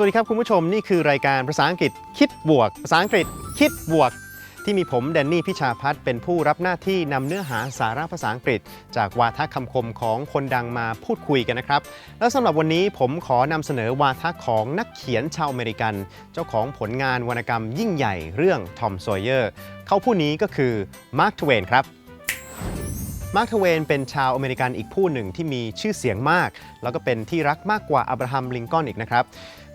สวัสดีครับคุณผู้ชมนี่คือรายการภาษาอังกฤษคิดบวก ภาษาอังกฤษคิดบวก ที่มีผมแดนนี่พิชาพัฒน์เป็นผู้รับหน้าที่นำเนื้อหาสาระภาษาอังกฤษ จากวาทคำคมของคนดังมาพูดคุยกันนะครับ แล้วสำหรับวันนี้ผมขอนำเสนอวาทะของนักเขียนชาวอเมริกัน เจ้าของผลงานวรรณกรรมยิ่งใหญ่เรื่องทอม s ซ w เยอร์เขาผู้นี้ก็คือมาร์คทเวนครับ มาร์คทเวนเป็นชาวอเมริกันอีกผู้หนึ่งที่มีชื่อเสียงมาก แล้วก็เป็นที่รักมากกว่าอับราฮัมลิงกอนอีกนะครับ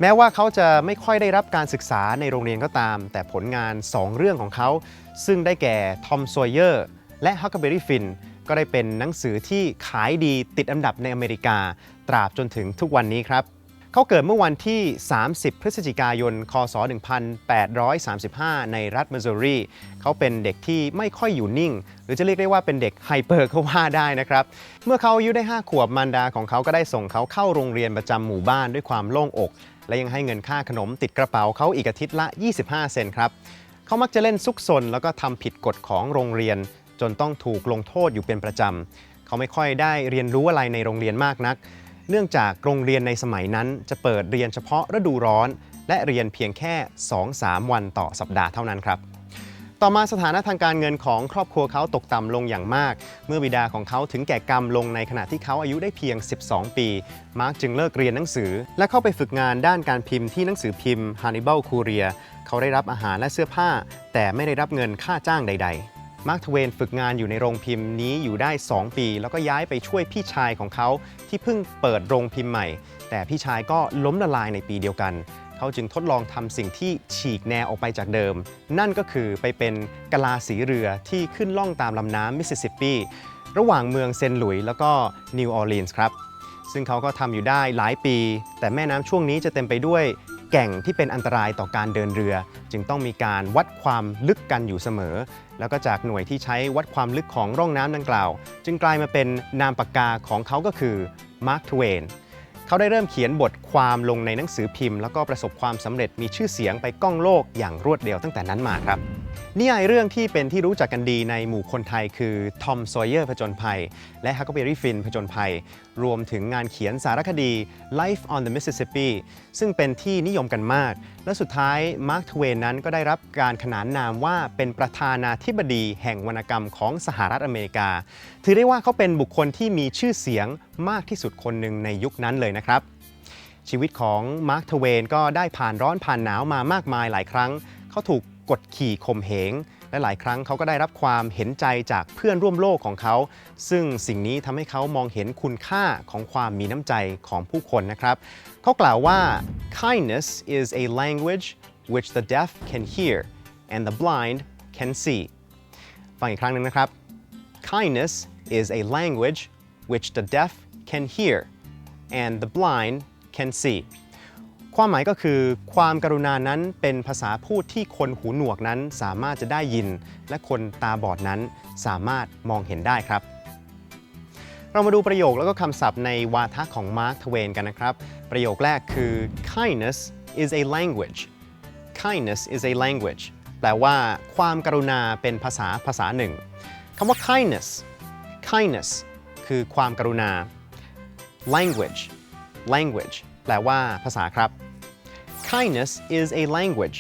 แม้ว่าเขาจะไม่ค่อยได้รับการศึกษาในโรงเรียนก็ตาม แต่ผลงาน 2 เรื่องของเขา ซึ่งได้แก่ทอม s ซ w เยอร์และ Huckleberry Finn ก็ได้เป็นหนังสือที่ขายดีติดอันดับในอเมริกา ตราบจนถึงทุกวันนี้ครับ เขาเกิดเมื่อวันที่ 30 พฤศจิกายน คศ 1835 ในรัฐมิสซูรี เขาเป็นเด็กที่ไม่ค่อยอยู่นิ่ง หรือจะเรียกได้ว่าเป็นเด็กไฮเปอร์ก็ว่าได้นะครับ เมื่อเขาอายุได้ 5 ขวบมารดาของเขาก็ได้ส่งเขาเข้าโรงเรียนประจำหมู่บ้านด้วยความโล่งอก และยังให้เงินค่าขนมติดกระเป๋าเขาอีกอาทิตย์ละ 25 เซนครับ เขามักจะเล่นซุกซนแล้วก็ทำผิดกฎของโรงเรียน จนต้องถูกลงโทษอยู่เป็นประจำ เขาไม่ค่อยได้เรียนรู้อะไรในโรงเรียนมากนัก เนื่องจากโรงเรียนในสมัยนั้นจะเปิดเรียนเฉพาะฤดูร้อน และเรียนเพียงแค่ 2-3 วันต่อสัปดาห์เท่านั้นครับต่อมาสถานะทางการเงินของครอบครัวเขาตกต่ำลงอย่างมาก เมื่อบิดาของเขาถึงแก่กรรมลงในขณะที่เขาอายุได้เพียง 12 ปี มาร์กจึงเลิกเรียนหนังสือ และเข้าไปฝึกงานด้านการพิมพ์ที่หนังสือพิมพ์ Hannibal Courier เขาได้รับอาหารและเสื้อผ้า แต่ไม่ได้รับเงินค่าจ้างใด ๆ มาร์คทเวนฝึกงานอยู่ในโรงพิมพ์นี้อยู่ได้ 2 ปี แล้วก็ย้ายไปช่วยพี่ชายของเขาที่เพิ่งเปิดโรงพิมพ์ใหม่ แต่พี่ชายก็ล้มละลายในปีเดียวกัน เขาจึงทดลองทำสิ่งที่ฉีกแนวออกไปจากเดิม นั่นก็คือไปเป็นกะลาสีเรือที่ขึ้นล่องตามลำน้ำมิสซิสซิปปี ระหว่างเมืองเซนต์หลุยส์แล้วก็นิวออร์ลีนส์ครับซึ่งเขาก็ทำอยู่ได้หลายปี แต่แม่น้ำช่วงนี้จะเต็มไปด้วย แก่งที่เป็นอันตรายต่อการเดินเรือ จึงต้องมีการวัดความลึกกันอยู่เสมอ แล้วก็จากหน่วยที่ใช้วัดความลึกของร่องน้ำดังกล่าว จึงกลายมาเป็นนามปากกาของเขาก็คือมาร์คทเวนเขาได้เริ่มเขียนบทความลงในหนังสือพิมพ์ แล้วก็ประสบความสำเร็จมีชื่อเสียงไปก้องโลกอย่างรวดเร็วตั้งแต่นั้นมาครับ นิยายเรื่องที่เป็นที่รู้จักกันดีในหมู่คนไทยคือทอม s ซเยอร์ผจญภัย และ Huckleberry Finn ผจญภัย รวมถึงงานเขียนสารคดี Life on the Mississippi ซึ่งเป็นที่นิยมกันมาก และสุดท้ายมาร์คทเวนนั้นก็ได้รับการขนานนามว่าเป็นประธานาธิบดีแห่งวรรณกรรมของสหรัฐอเมริกา ถือได้ว่าเขาเป็นบุคคลที่มีชื่อเสียงมากที่สุดคนหนึ่งในยุคนั้นเลยนะครับ ชีวิตของมาร์คทเวนก็ได้ผ่านร้อนผ่านหนาวมามากมายหลายครั้งเขาถูก กดขี่ข่มเหงและหลายครั้งเขาก็ได้รับความเห็นใจจากเพื่อนร่วมโลกของเขา ซึ่งสิ่งนี้ทำให้เขามองเห็นคุณค่าของความมีน้ำใจของผู้คนนะครับ เขากล่าวว่า kindness is a language which the deaf can hear and the blind can see ฟังอีกครั้งหนึ่งนะครับ kindness is a language which the deaf can hear and the blind can see ความหมายก็คือ ความกรุณานั้นเป็นภาษาพูดที่คนหูหนวกนั้นสามารถจะได้ยิน และคนตาบอดนั้นสามารถมองเห็นได้ครับ เรามาดูประโยคแล้วก็คำศัพท์ในวาทะของมาร์คทเวนกันนะครับ ประโยคแรกคือ kindness is a language kindness is a language แปลว่า ความกรุณาเป็นภาษาภาษาหนึ่งคำว่า kindness kindness คือความกรุณา language language แปลว่าภาษาครับ kindness is a language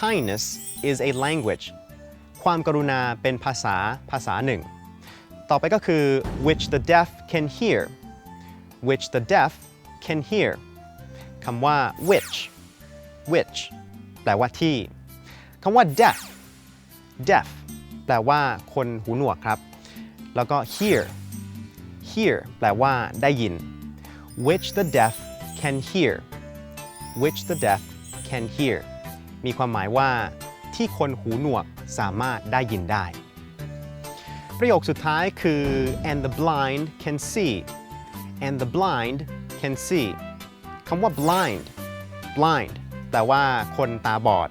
kindness is a language ความกรุณาเป็นภาษาภาษาหนึ่ง ต่อไปก็คือ which the deaf can hear which the deaf can hear คำว่า which which แปลว่าที่คำว่า deaf deaf แปลว่าคนหูหนวกครับ แล้วก็ hear hear แปลว่าได้ยิน which the deaf can hear which the deaf can hear มีความหมายว่าที่คนหูหนวกสามารถได้ยินได้ ประโยคสุดท้ายคือ and the blind can see and the blind can see คำว่า blind blind แปลว่าคนตาบอด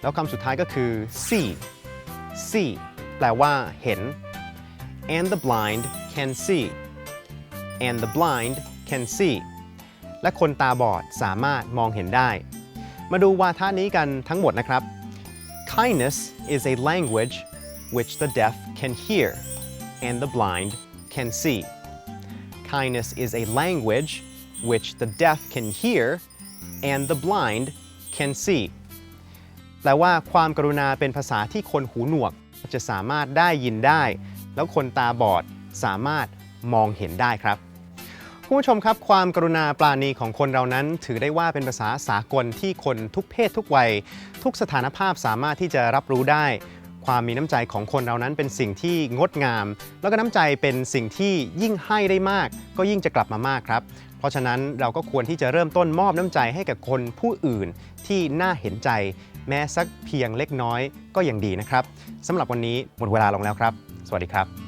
แล้วคำสุดท้ายก็คือ see see แปลว่าเห็น and the blind can see and the blind can see และคนตาบอดสามารถมองเห็นได้ มาดูวาทะนี้กันทั้งหมดนะครับ kindness is a language which the deaf can hear and the blind can see kindness is a language which the deaf can hear and the blind can see แปลว่าความกรุณาเป็นภาษาที่คนหูหนวกจะสามารถได้ยินได้ แล้วคนตาบอดสามารถมองเห็นได้ครับ คุณผู้ชมครับ ความกรุณาปราณีของคนเรานั้น ถือได้ว่าเป็นภาษาสากลที่คนทุกเพศทุกวัย ทุกสถานภาพสามารถที่จะรับรู้ได้ ความมีน้ำใจของคนเรานั้นเป็นสิ่งที่งดงาม แล้วก็น้ำใจเป็นสิ่งที่ยิ่งให้ได้มาก ก็ยิ่งจะกลับมามากครับ เพราะฉะนั้นเราก็ควรที่จะเริ่มต้นมอบน้ำใจให้กับคนผู้อื่นที่น่าเห็นใจ แม้สักเพียงเล็กน้อยก็ยังดีนะครับสำหรับวันนี้หมดเวลาลงแล้วครับ สวัสดีครับ